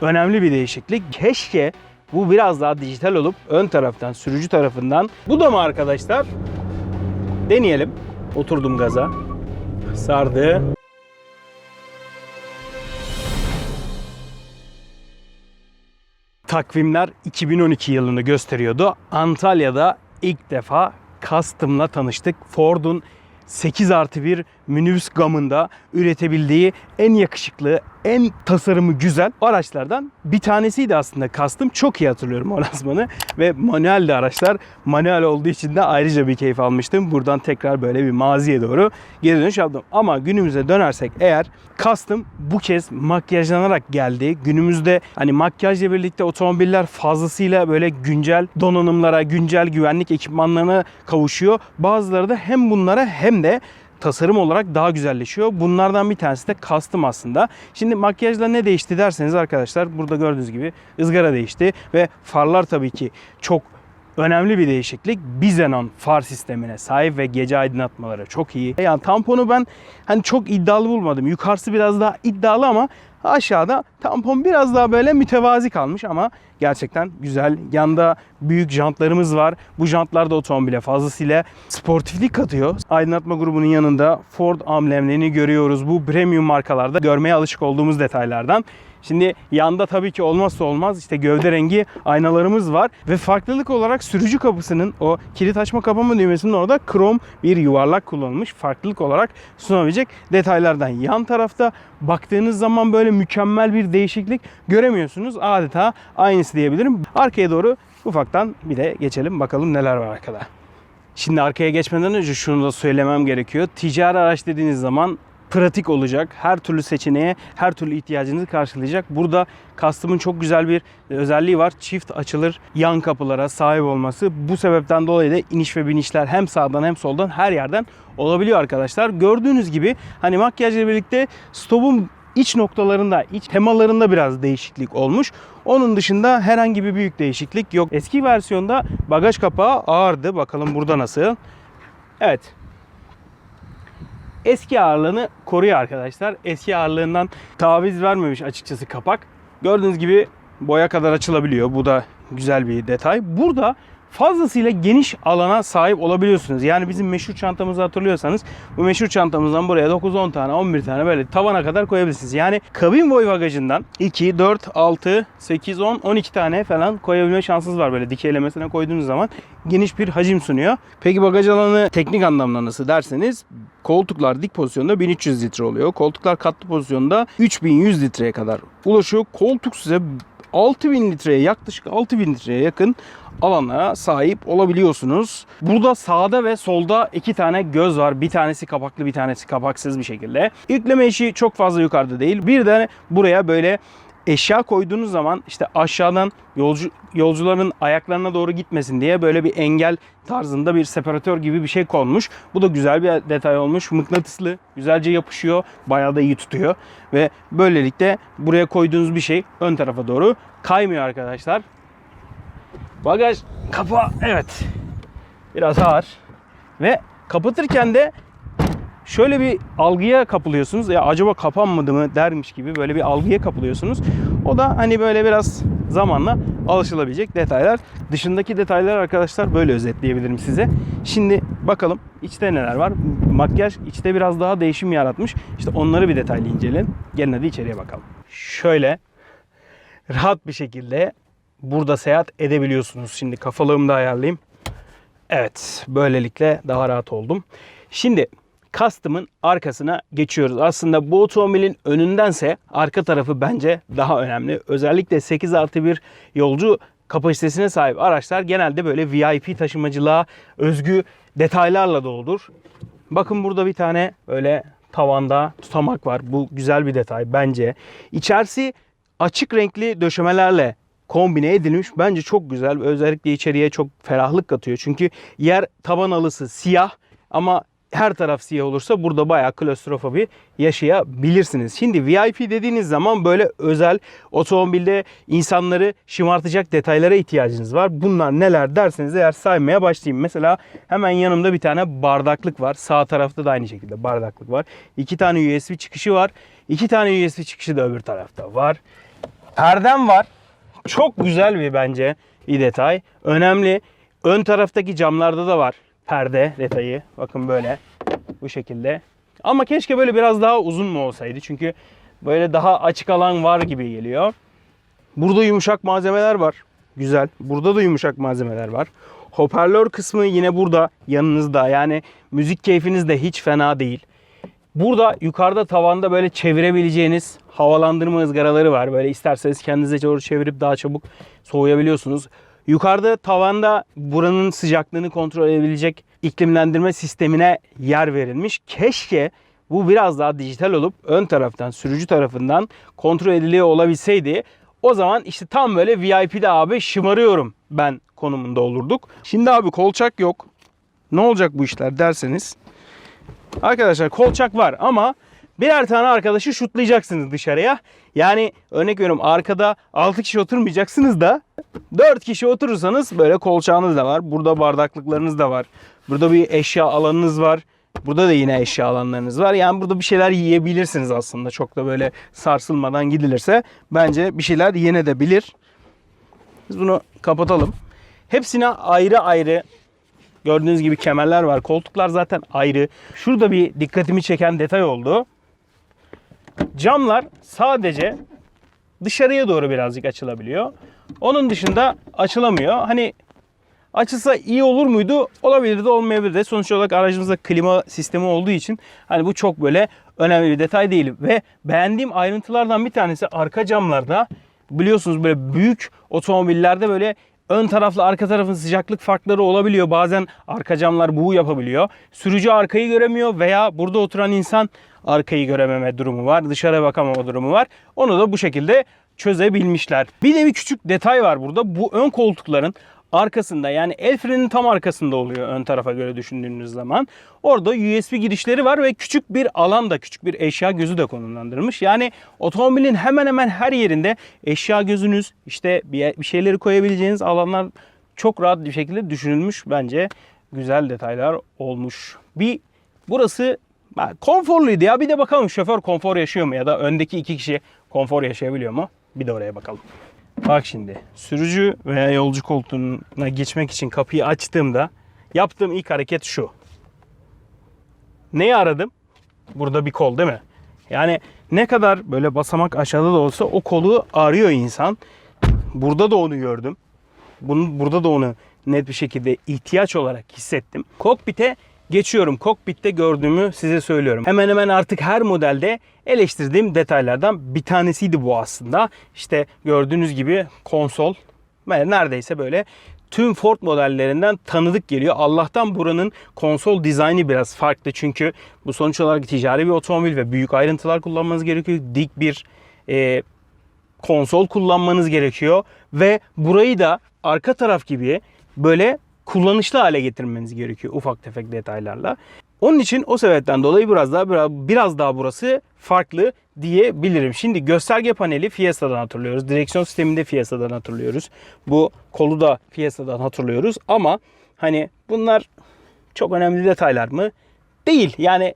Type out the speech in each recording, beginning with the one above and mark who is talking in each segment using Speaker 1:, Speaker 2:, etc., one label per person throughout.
Speaker 1: önemli bir değişiklik. Keşke bu biraz daha dijital olup ön taraftan, sürücü tarafından. Bu da mı arkadaşlar? Deneyelim. Oturdum gaza. Sardı. Takvimler 2012 yılını gösteriyordu. Antalya'da ilk defa Custom'la tanıştık. Ford'un 8 artı 1 minibüs gamında üretebildiği en yakışıklı, en tasarımı güzel araçlardan bir tanesiydi aslında Custom. Çok iyi hatırlıyorum o lansmanı ve manuel de araçlar. Manuel olduğu için de ayrıca bir keyif almıştım. Buradan tekrar böyle bir maziye doğru geri dönüş yaptım. Ama günümüze dönersek eğer Custom bu kez makyajlanarak geldi. Günümüzde hani makyajla birlikte otomobiller fazlasıyla böyle güncel donanımlara, güncel güvenlik ekipmanlarına kavuşuyor. Bazıları da hem bunlara hem de tasarım olarak daha güzelleşiyor. Bunlardan bir tanesi de custom aslında. Şimdi makyajla ne değişti derseniz arkadaşlar burada gördüğünüz gibi ızgara değişti ve farlar tabii ki çok önemli bir değişiklik. Bizenon far sistemine sahip ve gece aydınlatmaları çok iyi. Yani tamponu ben hani çok iddialı bulmadım. Yukarısı biraz daha iddialı ama aşağıda tampon biraz daha böyle mütevazi kalmış ama gerçekten güzel. Yanda büyük jantlarımız var. Bu jantlar da otomobile fazlasıyla sportiflik katıyor. Aydınlatma grubunun yanında Ford amblemlerini görüyoruz. Bu premium markalarda görmeye alışık olduğumuz detaylardan. Şimdi yanda tabii ki olmazsa olmaz işte gövde rengi aynalarımız var ve farklılık olarak sürücü kapısının o kilit açma kapama düğmesinin orada krom bir yuvarlak kullanılmış. Farklılık olarak sunabilecek detaylardan. Yan tarafta baktığınız zaman böyle mükemmel bir değişiklik göremiyorsunuz. Adeta aynısı diyebilirim. Arkaya doğru ufaktan bir de geçelim bakalım neler var arkada. Şimdi arkaya geçmeden önce şunu da söylemem gerekiyor. Ticari araç dediğiniz zaman pratik olacak. Her türlü seçeneğe, her türlü ihtiyacınızı karşılayacak. Burada Custom'ın çok güzel bir özelliği var. Çift açılır yan kapılara sahip olması. Bu sebepten dolayı da iniş ve binişler hem sağdan hem soldan her yerden olabiliyor arkadaşlar. Gördüğünüz gibi hani makyajla birlikte stopun iç noktalarında, iç temalarında biraz değişiklik olmuş. Onun dışında herhangi bir büyük değişiklik yok. Eski versiyonda bagaj kapağı ağırdı. Bakalım burada nasıl? Evet, eski ağırlığını koruyor arkadaşlar. Eski ağırlığından taviz vermemiş açıkçası kapak. Gördüğünüz gibi boya kadar açılabiliyor. Bu da güzel bir detay. Burada fazlasıyla geniş alana sahip olabiliyorsunuz. Yani bizim meşhur çantamızı hatırlıyorsanız bu meşhur çantamızdan buraya 9-10 tane 11 tane böyle tavana kadar koyabilirsiniz. Yani kabin boy bagajından 2, 4, 6, 8, 10, 12 tane falan koyabilme şansınız var böyle dikeylemesine koyduğunuz zaman geniş bir hacim sunuyor. Peki bagaj alanı teknik anlamda nasıl derseniz koltuklar dik pozisyonda 1300 litre oluyor. Koltuklar katlı pozisyonda 3100 litreye kadar ulaşıyor. Koltuk size 6000 litreye yaklaşık 6000 litreye yakın alana sahip olabiliyorsunuz. Burada sağda ve solda iki tane göz var. Bir tanesi kapaklı bir tanesi kapaksız bir şekilde. Yükleme işi çok fazla yukarıda değil. Bir de buraya böyle eşya koyduğunuz zaman işte aşağıdan yolcu yolcuların ayaklarına doğru gitmesin diye böyle bir engel tarzında bir separatör gibi bir şey konmuş. Bu da güzel bir detay olmuş. Mıknatıslı, güzelce yapışıyor, bayağı da iyi tutuyor ve böylelikle buraya koyduğunuz bir şey ön tarafa doğru kaymıyor arkadaşlar. Bagaj kapağı evet biraz ağır ve kapatırken de şöyle bir algıya kapılıyorsunuz. Ya acaba kapanmadı mı dermiş gibi böyle bir algıya kapılıyorsunuz. O da hani böyle biraz zamanla alışılabilecek detaylar. Dışındaki detaylar arkadaşlar böyle özetleyebilirim size. Şimdi bakalım içte neler var. Makyaj içte biraz daha değişim yaratmış. İşte onları bir detaylı inceleyelim. Gelin hadi içeriye bakalım. Şöyle rahat bir şekilde burada seyahat edebiliyorsunuz. Şimdi kafalığımı da ayarlayayım. Evet, böylelikle daha rahat oldum. Şimdi Custom'ın arkasına geçiyoruz. Aslında bu otomobilin önündense arka tarafı bence daha önemli. Özellikle 8 artı 1 yolcu kapasitesine sahip araçlar genelde böyle VIP taşımacılığa özgü detaylarla doludur. Bakın burada bir tane böyle tavanda tutamak var. Bu güzel bir detay bence. İçerisi açık renkli döşemelerle kombine edilmiş. Bence çok güzel özellikle içeriye çok ferahlık katıyor. Çünkü yer taban alısı siyah ama her taraf siyah olursa burada bayağı klostrofobi yaşayabilirsiniz. Şimdi VIP dediğiniz zaman böyle özel otomobilde insanları şımartacak detaylara ihtiyacınız var. Bunlar neler derseniz eğer saymaya başlayayım. Mesela hemen yanımda bir tane bardaklık var. Sağ tarafta da aynı şekilde bardaklık var. İki tane USB çıkışı var. İki tane USB çıkışı da öbür tarafta var. Perdem var. Çok güzel bir bence bir detay. Önemli. Ön taraftaki camlarda da var perde detayı. Bakın böyle bu şekilde. Ama keşke böyle biraz daha uzun mu olsaydı? Çünkü böyle daha açık alan var gibi geliyor. Burada yumuşak malzemeler var. Güzel. Burada da yumuşak malzemeler var. Hoparlör kısmı yine burada yanınızda. Yani müzik keyfiniz de hiç fena değil. Burada yukarıda tavanda böyle çevirebileceğiniz havalandırma ızgaraları var. Böyle isterseniz kendinize doğru çevirip daha çabuk soğuyabiliyorsunuz. Yukarıda tavanda buranın sıcaklığını kontrol edebilecek iklimlendirme sistemine yer verilmiş. Keşke bu biraz daha dijital olup ön taraftan sürücü tarafından kontrol ediliyor olabilseydi. O zaman işte tam böyle VIP'de abi şımarıyorum ben konumunda olurduk. Şimdi abi kolçak yok. Ne olacak bu işler derseniz. Arkadaşlar kolçak var ama birer tane arkadaşı şutlayacaksınız dışarıya. Yani örnek veriyorum arkada 6 kişi oturmayacaksınız da 4 kişi oturursanız böyle kolçağınız da var. Burada bardaklıklarınız da var. Burada bir eşya alanınız var. Burada da yine eşya alanlarınız var. Yani burada bir şeyler yiyebilirsiniz aslında. Çok da böyle sarsılmadan gidilirse bence bir şeyler yenebilir. Biz bunu kapatalım. Hepsine ayrı ayrı Gördüğünüz gibi kemerler var. Koltuklar zaten ayrı. Şurada bir dikkatimi çeken detay oldu. Camlar sadece dışarıya doğru birazcık açılabiliyor. Onun dışında açılamıyor. Hani açılsa iyi olur muydu? Olabilirdi, olmayabilirdi. Sonuç olarak aracımızda klima sistemi olduğu için hani bu çok böyle önemli bir detay değil. Ve beğendiğim ayrıntılardan bir tanesi arka camlarda biliyorsunuz böyle büyük otomobillerde böyle ön tarafla arka tarafın sıcaklık farkları olabiliyor. Bazen arka camlar buğu yapabiliyor. Sürücü arkayı göremiyor veya burada oturan insan arkayı görememe durumu var. Dışarı bakamama durumu var. Onu da bu şekilde çözebilmişler. Bir de bir küçük detay var burada. Bu ön koltukların arkasında yani el frenin tam arkasında oluyor ön tarafa göre düşündüğünüz zaman. Orada USB girişleri var ve küçük bir alan da küçük bir eşya gözü de konumlandırılmış. Yani otomobilin hemen hemen her yerinde eşya gözünüz işte bir şeyleri koyabileceğiniz alanlar çok rahat bir şekilde düşünülmüş. Bence güzel detaylar olmuş. Bir burası konforluydu ya. Bir de bakalım şoför konfor yaşıyor mu ya da öndeki iki kişi konfor yaşayabiliyor mu? Bir de oraya bakalım. Bak şimdi sürücü veya yolcu koltuğuna geçmek için kapıyı açtığımda yaptığım ilk hareket şu. Neyi aradım? Burada bir kol değil mi? Yani ne kadar böyle basamak aşağıda da olsa o kolu arıyor insan. Burada da onu gördüm. Bunun, burada da onu net bir şekilde ihtiyaç olarak hissettim. Kokpite geçiyorum. Kokpitte gördüğümü size söylüyorum. Hemen hemen artık her modelde eleştirdiğim detaylardan bir tanesiydi bu aslında. İşte gördüğünüz gibi konsol neredeyse böyle tüm Ford modellerinden tanıdık geliyor. Allah'tan buranın konsol dizaynı biraz farklı. Çünkü bu sonuç olarak ticari bir otomobil ve büyük ayrıntılar kullanmanız gerekiyor. Dik bir e, konsol kullanmanız gerekiyor. Ve burayı da arka taraf gibi böyle kullanışlı hale getirmeniz gerekiyor ufak tefek detaylarla. Onun için o sebepten dolayı biraz daha biraz, daha burası farklı diyebilirim. Şimdi gösterge paneli Fiesta'dan hatırlıyoruz. Direksiyon sisteminde Fiesta'dan hatırlıyoruz. Bu kolu da Fiesta'dan hatırlıyoruz ama hani bunlar çok önemli detaylar mı? Değil. Yani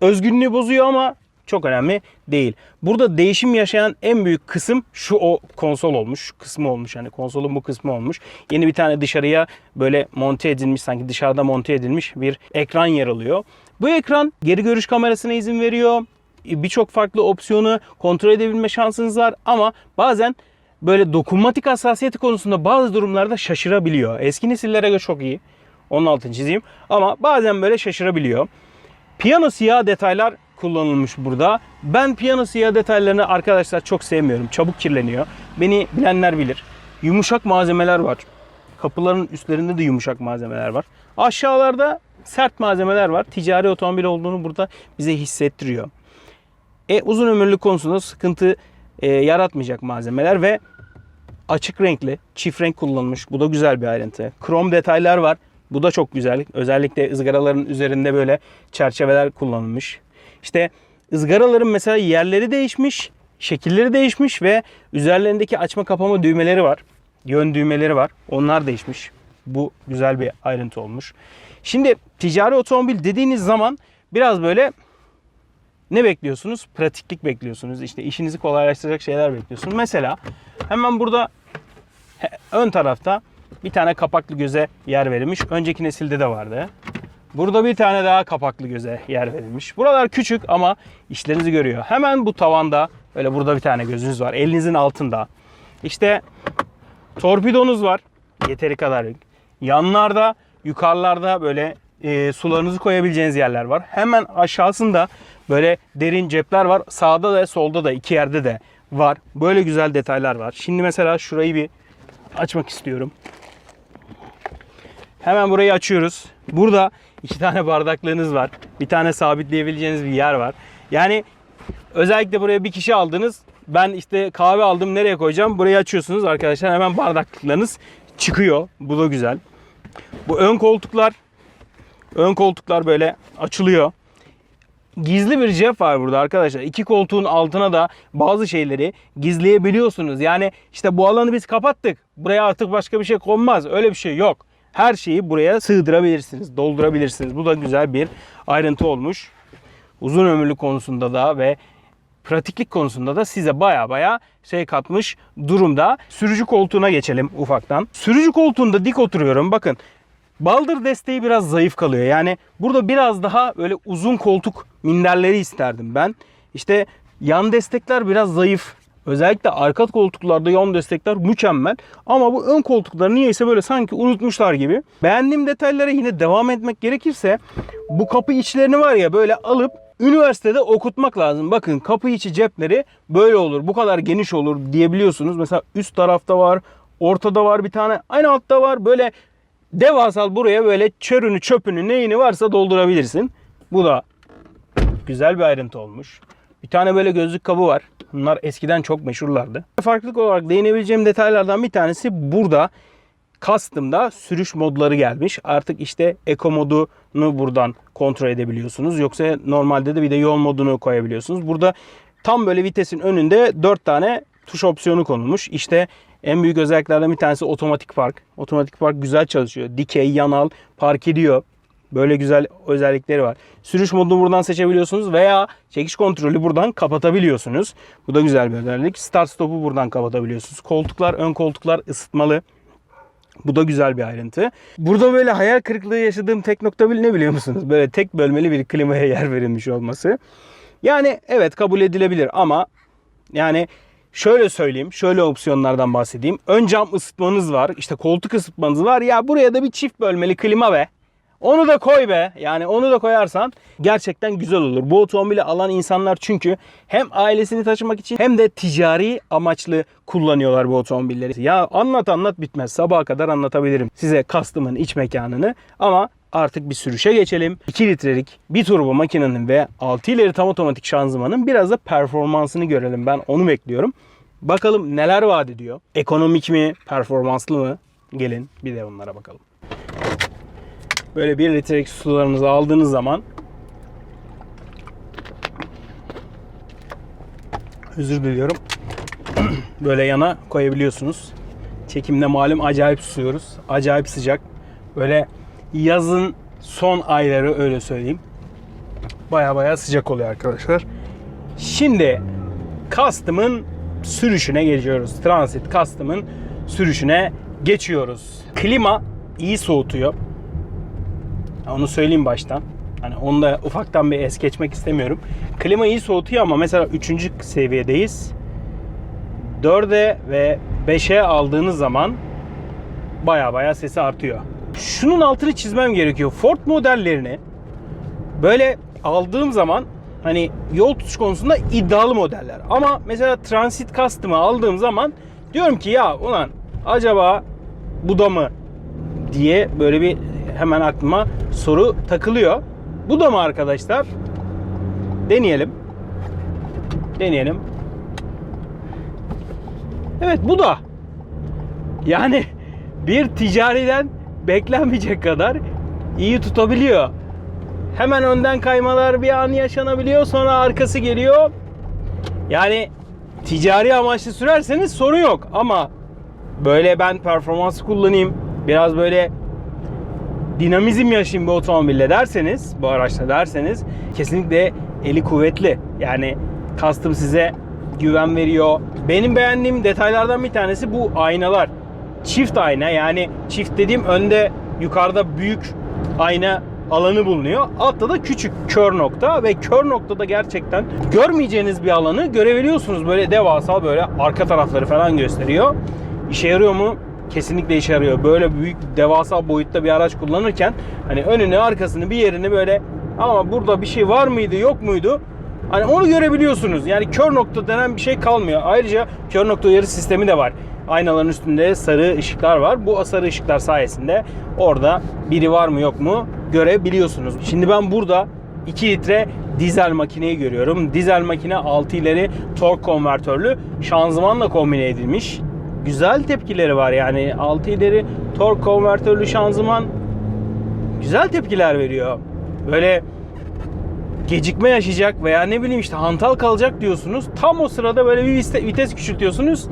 Speaker 1: özgünlüğü bozuyor ama çok önemli değil. Burada değişim yaşayan en büyük kısım şu o konsol olmuş. Kısmı olmuş yani konsolun bu kısmı olmuş. Yeni bir tane dışarıya böyle monte edilmiş sanki dışarıda monte edilmiş bir ekran yer alıyor. Bu ekran geri görüş kamerasına izin veriyor. Birçok farklı opsiyonu kontrol edebilme şansınız var ama bazen böyle dokunmatik hassasiyeti konusunda bazı durumlarda şaşırabiliyor. Eski nesillere göre çok iyi. Onun altını çizeyim. Ama bazen böyle şaşırabiliyor. Piyano siyah detaylar kullanılmış burada. Ben piyano siyah detaylarını arkadaşlar çok sevmiyorum. Çabuk kirleniyor. Beni bilenler bilir. Yumuşak malzemeler var. Kapıların üstlerinde de yumuşak malzemeler var. Aşağılarda sert malzemeler var. Ticari otomobil olduğunu burada bize hissettiriyor. E, uzun ömürlük konusunda sıkıntı e, yaratmayacak malzemeler ve açık renkli, çift renk kullanılmış. Bu da güzel bir ayrıntı. Krom detaylar var. Bu da çok güzel. Özellikle ızgaraların üzerinde böyle çerçeveler kullanılmış. İşte ızgaraların mesela yerleri değişmiş, şekilleri değişmiş ve üzerlerindeki açma kapama düğmeleri var. Yön düğmeleri var. Onlar değişmiş. Bu güzel bir ayrıntı olmuş. Şimdi ticari otomobil dediğiniz zaman biraz böyle ne bekliyorsunuz? Pratiklik bekliyorsunuz. İşte işinizi kolaylaştıracak şeyler bekliyorsunuz. Mesela hemen burada ön tarafta bir tane kapaklı göze yer verilmiş. Önceki nesilde de vardı. Burada bir tane daha kapaklı göze yer verilmiş. Buralar küçük ama işlerinizi görüyor. Hemen bu tavanda böyle burada bir tane gözünüz var. Elinizin altında. İşte torpidonuz var. Yeteri kadar. Yanlarda, yukarılarda böyle e, sularınızı koyabileceğiniz yerler var. Hemen aşağısında böyle derin cepler var. Sağda da solda da iki yerde de var. Böyle güzel detaylar var. Şimdi mesela şurayı bir açmak istiyorum. Hemen burayı açıyoruz. Burada iki tane bardaklığınız var. Bir tane sabitleyebileceğiniz bir yer var. Yani özellikle buraya bir kişi aldınız. Ben işte kahve aldım nereye koyacağım? Burayı açıyorsunuz arkadaşlar. Hemen bardaklıklarınız çıkıyor. Bu da güzel. Bu ön koltuklar ön koltuklar böyle açılıyor. Gizli bir cep var burada arkadaşlar. İki koltuğun altına da bazı şeyleri gizleyebiliyorsunuz. Yani işte bu alanı biz kapattık. Buraya artık başka bir şey konmaz. Öyle bir şey yok. Her şeyi buraya sığdırabilirsiniz, doldurabilirsiniz. Bu da güzel bir ayrıntı olmuş. Uzun ömürlü konusunda da ve pratiklik konusunda da size baya baya şey katmış durumda. Sürücü koltuğuna geçelim ufaktan. Sürücü koltuğunda dik oturuyorum. Bakın baldır desteği biraz zayıf kalıyor. Yani burada biraz daha böyle uzun koltuk minderleri isterdim ben. İşte yan destekler biraz zayıf. Özellikle arka koltuklarda yan destekler mükemmel. Ama bu ön koltukları niyeyse böyle sanki unutmuşlar gibi. Beğendiğim detaylara yine devam etmek gerekirse bu kapı içlerini var ya böyle alıp üniversitede okutmak lazım. Bakın kapı içi cepleri böyle olur. Bu kadar geniş olur diyebiliyorsunuz. Mesela üst tarafta var, ortada var bir tane, aynı altta var. Böyle devasal buraya böyle çörünü, çöpünü, neyini varsa doldurabilirsin. Bu da güzel bir ayrıntı olmuş. Bir tane böyle gözlük kabı var. Bunlar eskiden çok meşhurlardı. Farklılık olarak değinebileceğim detaylardan bir tanesi burada Custom'da sürüş modları gelmiş. Artık işte Eco modunu buradan kontrol edebiliyorsunuz. Yoksa normalde de bir de yol modunu koyabiliyorsunuz. Burada tam böyle vitesin önünde 4 tane tuş opsiyonu konulmuş. İşte en büyük özelliklerden bir tanesi otomatik park. Otomatik park güzel çalışıyor. Dikey, yanal park ediyor. Böyle güzel özellikleri var. Sürüş modunu buradan seçebiliyorsunuz veya çekiş kontrolü buradan kapatabiliyorsunuz. Bu da güzel bir özellik. Start stop'u buradan kapatabiliyorsunuz. Koltuklar, ön koltuklar ısıtmalı. Bu da güzel bir ayrıntı. Burada böyle hayal kırıklığı yaşadığım tek nokta ne biliyor musunuz? Böyle tek bölmeli bir klimaya yer verilmiş olması. Yani evet kabul edilebilir ama yani şöyle söyleyeyim, şöyle opsiyonlardan bahsedeyim. Ön cam ısıtmanız var, işte koltuk ısıtmanız var. Ya buraya da bir çift bölmeli klima be. Onu da koy be. Yani onu da koyarsan gerçekten güzel olur. Bu otomobili alan insanlar çünkü hem ailesini taşımak için hem de ticari amaçlı kullanıyorlar bu otomobilleri. Ya anlat anlat bitmez. Sabaha kadar anlatabilirim size Custom'ın iç mekanını ama artık bir sürüşe geçelim. 2 litrelik bir turbo makinenin ve 6 ileri tam otomatik şanzımanın biraz da performansını görelim. Ben onu bekliyorum. Bakalım neler vaat ediyor. Ekonomik mi, performanslı mı? Gelin bir de onlara bakalım. Böyle 1 litrelik sularınızı aldığınız zaman özür diliyorum. Böyle yana koyabiliyorsunuz. Çekimde malum acayip susuyoruz. Acayip sıcak. Böyle yazın son ayları öyle söyleyeyim. Baya baya sıcak oluyor arkadaşlar. Şimdi Custom'ın sürüşüne geçiyoruz. Transit Custom'ın sürüşüne geçiyoruz. Klima iyi soğutuyor. Onu söyleyeyim baştan. Hani onu da ufaktan bir es geçmek istemiyorum. Klima iyi soğutuyor ama mesela 3. seviyedeyiz. 4'e ve 5'e aldığınız zaman baya baya sesi artıyor. Şunun altını çizmem gerekiyor. Ford modellerini böyle aldığım zaman hani yol tutuş konusunda iddialı modeller. Ama mesela Transit Custom'ı aldığım zaman diyorum ki ya ulan acaba bu da mı diye böyle bir hemen aklıma soru takılıyor. Bu da mı arkadaşlar? Deneyelim. Deneyelim. Evet bu da. Yani bir ticariden beklenmeyecek kadar iyi tutabiliyor. Hemen önden kaymalar bir an yaşanabiliyor sonra arkası geliyor. Yani ticari amaçlı sürerseniz sorun yok ama böyle ben performans kullanayım biraz böyle dinamizm yaşayayım bu otomobille derseniz, bu araçla derseniz kesinlikle eli kuvvetli. Yani custom size güven veriyor. Benim beğendiğim detaylardan bir tanesi bu aynalar. Çift ayna yani çift dediğim önde yukarıda büyük ayna alanı bulunuyor. Altta da küçük kör nokta ve kör noktada gerçekten görmeyeceğiniz bir alanı görebiliyorsunuz. Böyle devasa böyle arka tarafları falan gösteriyor. İşe yarıyor mu? Kesinlikle işe yarıyor. Böyle büyük devasa boyutta bir araç kullanırken hani önünü arkasını bir yerini böyle ama burada bir şey var mıydı yok muydu? Hani onu görebiliyorsunuz. Yani kör nokta denen bir şey kalmıyor. Ayrıca kör nokta uyarı sistemi de var. Aynaların üstünde sarı ışıklar var. Bu sarı ışıklar sayesinde orada biri var mı yok mu görebiliyorsunuz. Şimdi ben burada 2 litre dizel makineyi görüyorum. Dizel makine 6 ileri tork konvertörlü şanzımanla kombine edilmiş. Güzel tepkileri var yani 6 ileri tork konvertörlü şanzıman güzel tepkiler veriyor. Böyle gecikme yaşayacak veya ne bileyim işte hantal kalacak diyorsunuz. Tam o sırada böyle bir vites küçültüyorsunuz.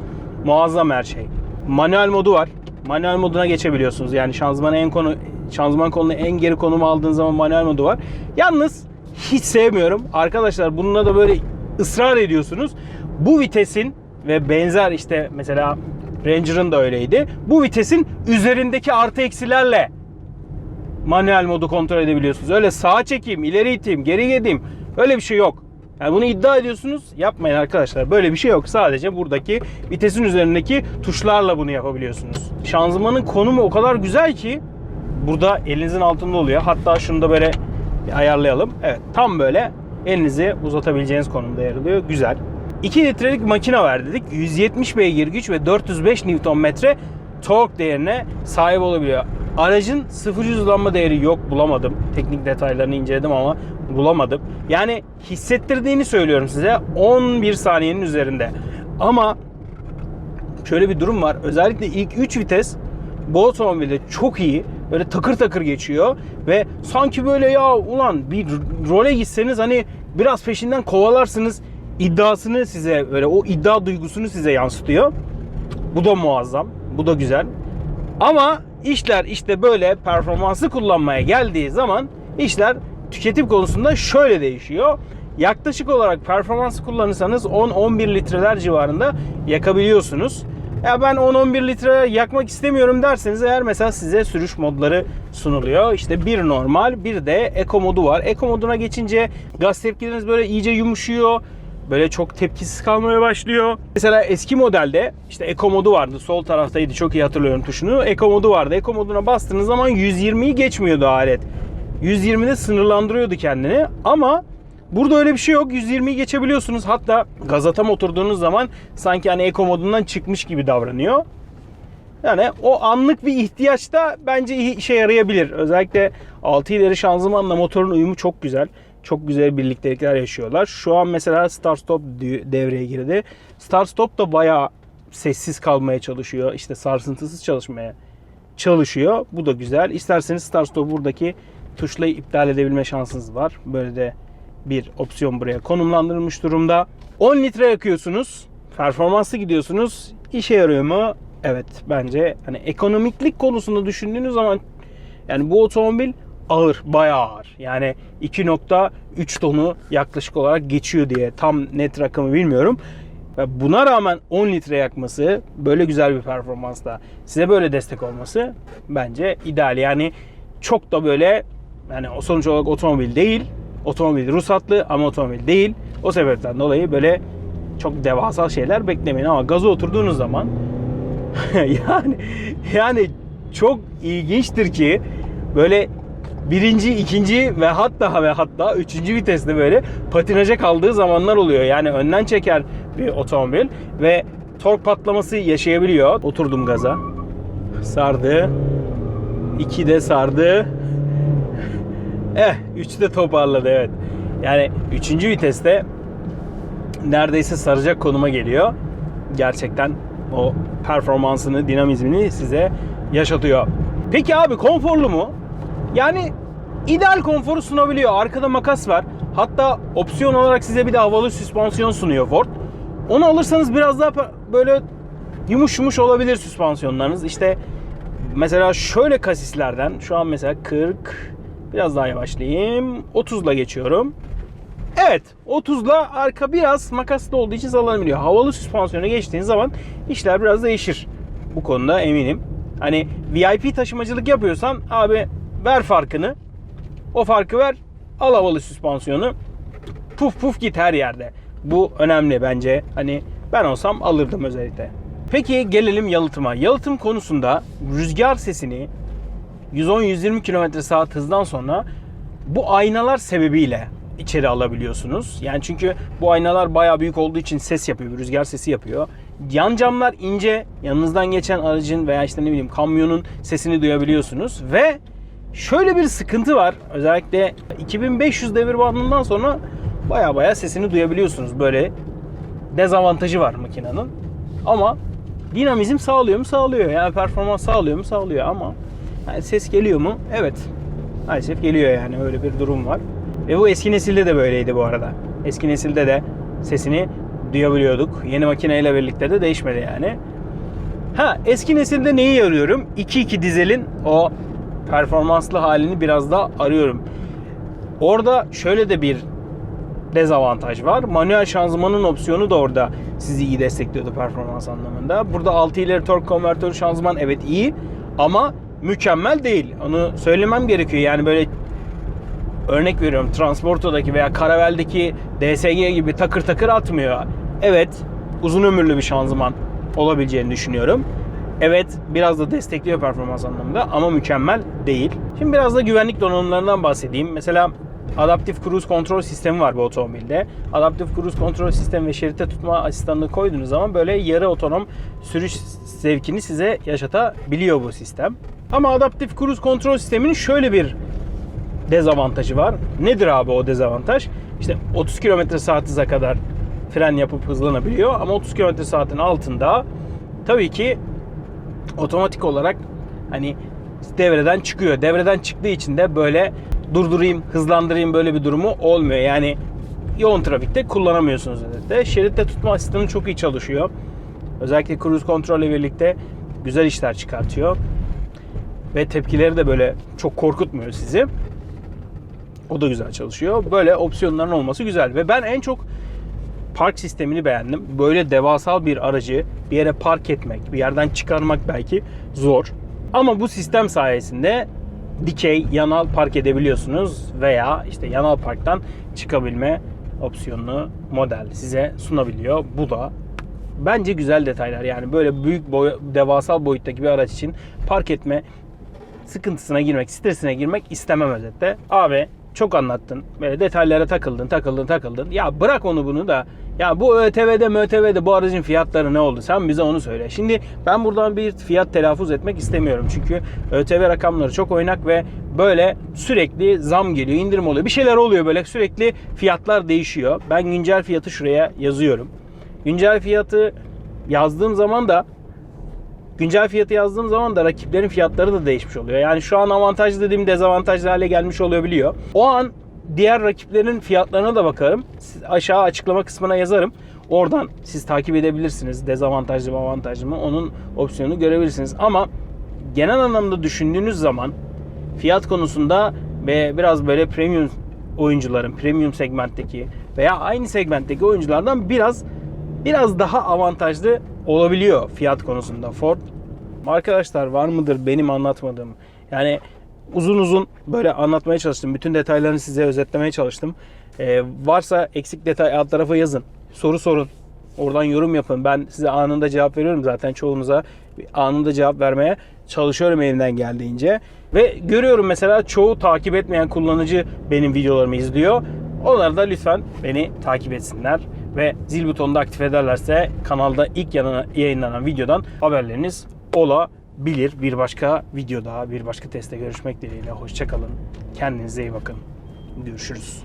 Speaker 1: Muazzam her şey. Manuel modu var. Manuel moduna geçebiliyorsunuz. Yani şanzımanı en konu şanzıman kolunu en geri konuma aldığınız zaman manuel modu var. Yalnız hiç sevmiyorum. Arkadaşlar bununla da böyle ısrar ediyorsunuz. Bu vitesin ve benzer işte mesela Ranger'ın da öyleydi. Bu vitesin üzerindeki artı eksilerle manuel modu kontrol edebiliyorsunuz. Öyle sağa çekeyim, ileri iteyim, geri gideyim. Öyle bir şey yok. Yani bunu iddia ediyorsunuz. Yapmayın arkadaşlar. Böyle bir şey yok. Sadece buradaki vitesin üzerindeki tuşlarla bunu yapabiliyorsunuz. Şanzımanın konumu o kadar güzel ki burada elinizin altında oluyor. Hatta şunu da böyle ayarlayalım. Evet tam böyle elinizi uzatabileceğiniz konumda yer alıyor. Güzel. 2 litrelik makine var dedik. 170 beygir güç ve 405 Nm tork değerine sahip olabiliyor. Aracın sıfır hızlanma değeri yok bulamadım. Teknik detaylarını inceledim ama bulamadım. Yani hissettirdiğini söylüyorum size 11 saniyenin üzerinde. Ama şöyle bir durum var. Özellikle ilk 3 vites bu otomobilde çok iyi. Böyle takır takır geçiyor ve sanki böyle ya ulan bir role gitseniz hani biraz peşinden kovalarsınız iddiasını size böyle o iddia duygusunu size yansıtıyor. Bu da muazzam. Bu da güzel. Ama işler işte böyle performanslı kullanmaya geldiği zaman işler tüketim konusunda şöyle değişiyor. Yaklaşık olarak performanslı kullanırsanız 10-11 litreler civarında yakabiliyorsunuz. Ya ben 10-11 litre yakmak istemiyorum derseniz eğer mesela size sürüş modları sunuluyor. İşte bir normal bir de eco modu var. Eco moduna geçince gaz tepkileriniz böyle iyice yumuşuyor. Böyle çok tepkisiz kalmaya başlıyor. Mesela eski modelde işte Eco modu vardı. Sol taraftaydı. Çok iyi hatırlıyorum tuşunu. Eco modu vardı. Eco moduna bastığınız zaman 120'yi geçmiyordu alet. 120'de sınırlandırıyordu kendini. Ama burada öyle bir şey yok. 120'yi geçebiliyorsunuz. Hatta gaza tam oturduğunuz zaman sanki hani Eco modundan çıkmış gibi davranıyor. Yani o anlık bir ihtiyaçta bence işe yarayabilir. Özellikle 6 ileri şanzımanla motorun uyumu çok güzel. Çok güzel birliktelikler yaşıyorlar. Şu an mesela Start Stop devreye girdi. Start Stop da bayağı sessiz kalmaya çalışıyor. İşte sarsıntısız çalışmaya çalışıyor. Bu da güzel. İsterseniz Start Stop buradaki tuşla iptal edebilme şansınız var. Böyle de bir opsiyon buraya konumlandırılmış durumda. 10 litre yakıyorsunuz. Performanslı gidiyorsunuz. İşe yarıyor mu? Evet bence hani ekonomiklik konusunda düşündüğünüz zaman yani bu otomobil ağır, bayağı ağır. Yani 2.3 tonu yaklaşık olarak geçiyor diye tam net rakamı bilmiyorum. Ve buna rağmen 10 litre yakması, böyle güzel bir performansla size böyle destek olması bence ideal. Yani çok da böyle yani sonuç olarak otomobil değil. Otomobil ruhsatlı ama otomobil değil. O sebepten dolayı böyle çok devasa şeyler beklemeyin ama gaza oturduğunuz zaman yani yani çok ilginçtir ki böyle birinci, ikinci ve hatta ve hatta üçüncü viteste böyle patinaja kaldığı zamanlar oluyor. Yani önden çeker bir otomobil ve tork patlaması yaşayabiliyor. Oturdum gaza. Sardı. İki de sardı. Eh, üç de toparladı evet. Yani üçüncü viteste neredeyse saracak konuma geliyor. Gerçekten o performansını, dinamizmini size yaşatıyor. Peki abi konforlu mu? Yani ideal konforu sunabiliyor. Arkada makas var. Hatta opsiyon olarak size bir de havalı süspansiyon sunuyor Ford. Onu alırsanız biraz daha böyle yumuş yumuş olabilir süspansiyonlarınız. İşte mesela şöyle kasislerden şu an mesela 40 biraz daha yavaşlayayım. 30'la geçiyorum. Evet 30'la arka biraz makaslı olduğu için sallanabiliyor. Havalı süspansiyona geçtiğiniz zaman işler biraz değişir. Bu konuda eminim. Hani VIP taşımacılık yapıyorsan abi ver farkını. O farkı ver. Al havalı süspansiyonu. Puf puf git her yerde. Bu önemli bence. Hani ben olsam alırdım özellikle. Peki gelelim yalıtıma. Yalıtım konusunda rüzgar sesini 110-120 km saat hızdan sonra bu aynalar sebebiyle içeri alabiliyorsunuz. Yani çünkü bu aynalar bayağı büyük olduğu için ses yapıyor, rüzgar sesi yapıyor. Yan camlar ince, yanınızdan geçen aracın veya işte ne bileyim kamyonun sesini duyabiliyorsunuz ve şöyle bir sıkıntı var. Özellikle 2500 devir bandından sonra bayağı bayağı sesini duyabiliyorsunuz. Böyle dezavantajı var makinenin. Ama dinamizm sağlıyor mu? Sağlıyor. Yani performans sağlıyor mu? Sağlıyor ama yani ses geliyor mu? Evet. Maalesef geliyor yani öyle bir durum var. Ve bu eski nesilde de böyleydi bu arada. Eski nesilde de sesini duyabiliyorduk. Yeni makineyle birlikte de değişmedi yani. Ha eski nesilde neyi arıyorum? 2.2 dizelin o performanslı halini biraz da arıyorum. Orada şöyle de bir dezavantaj var. Manuel şanzımanın opsiyonu da orada sizi iyi destekliyordu performans anlamında. Burada 6 ileri tork konvertörü şanzıman evet iyi ama mükemmel değil. Onu söylemem gerekiyor. Yani böyle örnek veriyorum Transporto'daki veya Caravel'deki DSG gibi takır takır atmıyor. Evet uzun ömürlü bir şanzıman olabileceğini düşünüyorum. Evet biraz da destekliyor performans anlamında ama mükemmel değil. Şimdi biraz da güvenlik donanımlarından bahsedeyim. Mesela adaptif cruise kontrol sistemi var bu otomobilde. Adaptif cruise kontrol sistemi ve şeritte tutma asistanını koyduğunuz zaman böyle yarı otonom sürüş zevkini size yaşatabiliyor bu sistem. Ama adaptif cruise kontrol sisteminin şöyle bir dezavantajı var. Nedir abi o dezavantaj? İşte 30 km saat hıza kadar fren yapıp hızlanabiliyor ama 30 km saatin altında tabii ki otomatik olarak hani devreden çıkıyor. Devreden çıktığı için de böyle durdurayım, hızlandırayım böyle bir durumu olmuyor. Yani yoğun trafikte kullanamıyorsunuz özellikle. Şeritte tutma asistanı çok iyi çalışıyor. Özellikle cruise kontrol ile birlikte güzel işler çıkartıyor. Ve tepkileri de böyle çok korkutmuyor sizi. O da güzel çalışıyor. Böyle opsiyonların olması güzel. Ve ben en çok park sistemini beğendim. Böyle devasal bir aracı bir yere park etmek, bir yerden çıkarmak belki zor. Ama bu sistem sayesinde dikey, yanal park edebiliyorsunuz veya işte yanal parktan çıkabilme opsiyonunu model size sunabiliyor. Bu da bence güzel detaylar. Yani böyle büyük boy, devasal boyuttaki bir araç için park etme sıkıntısına girmek, stresine girmek istemem özetle. Abi çok anlattın. Böyle detaylara takıldın, takıldın, takıldın. Ya bırak onu bunu da. Ya bu ÖTV'de, MÖTV'de bu aracın fiyatları ne oldu? Sen bize onu söyle. Şimdi ben buradan bir fiyat telaffuz etmek istemiyorum. Çünkü ÖTV rakamları çok oynak ve böyle sürekli zam geliyor, indirim oluyor. Bir şeyler oluyor böyle sürekli fiyatlar değişiyor. Ben güncel fiyatı şuraya yazıyorum. Güncel fiyatı yazdığım zaman da güncel fiyatı yazdığım zaman da rakiplerin fiyatları da değişmiş oluyor. Yani şu an avantajlı dediğim dezavantajlı hale gelmiş olabiliyor. O an diğer rakiplerin fiyatlarına da bakarım. Aşağı açıklama kısmına yazarım. Oradan siz takip edebilirsiniz. Dezavantajlı mı avantajlı mı onun opsiyonu görebilirsiniz. Ama genel anlamda düşündüğünüz zaman fiyat konusunda ve biraz böyle premium oyuncuların premium segmentteki veya aynı segmentteki oyunculardan biraz biraz daha avantajlı olabiliyor fiyat konusunda Ford. Arkadaşlar var mıdır benim anlatmadığım? Yani uzun uzun böyle anlatmaya çalıştım. Bütün detaylarını size özetlemeye çalıştım. Ee, varsa eksik detay alt tarafa yazın. Soru sorun. Oradan yorum yapın. Ben size anında cevap veriyorum zaten çoğunuza. Anında cevap vermeye çalışıyorum elimden geldiğince. Ve görüyorum mesela çoğu takip etmeyen kullanıcı benim videolarımı izliyor. Onlar da lütfen beni takip etsinler ve zil butonunu da aktif ederlerse kanalda ilk yayınlanan videodan haberleriniz olabilir. Bir başka videoda, bir başka testte görüşmek dileğiyle. Hoşçakalın. Kendinize iyi bakın. Görüşürüz.